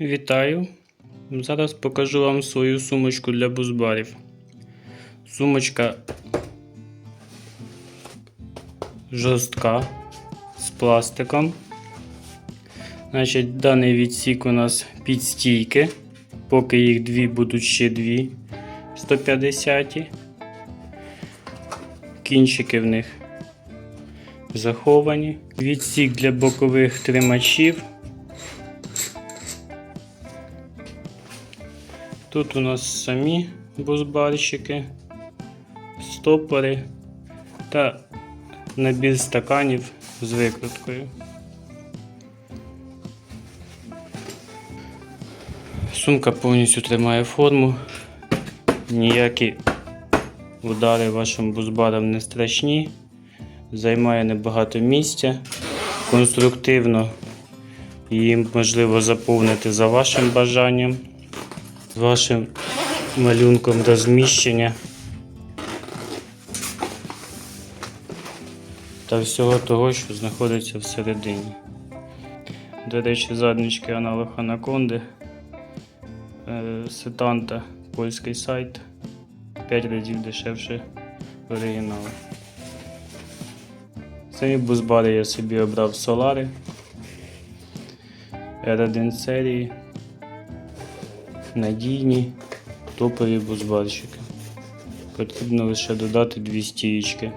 Вітаю! Зараз покажу вам свою сумочку для бузбарів. Сумочка жорстка з пластиком. Значить, даний відсік у нас під стійки. Поки їх дві будуть ще дві 150. Кінчики в них заховані. Відсік для бокових тримачів. Тут у нас самі бузбарщики, стопори та набір стаканів з викруткою. Сумка повністю тримає форму, ніякі удари вашим бузбарам не страшні, займає небагато місця, конструктивно її можливо заповнити за вашим бажанням з вашим малюнком розміщення та всього того, що знаходиться всередині. До речі, заднички аналог анаконди, сетанта, польський сайт, 5 разів дешевше оригіналу. Самі бузбари я собі обрав Солари R1 серії надійні топові бузбарщики. Потрібно лише додати дві стієчки.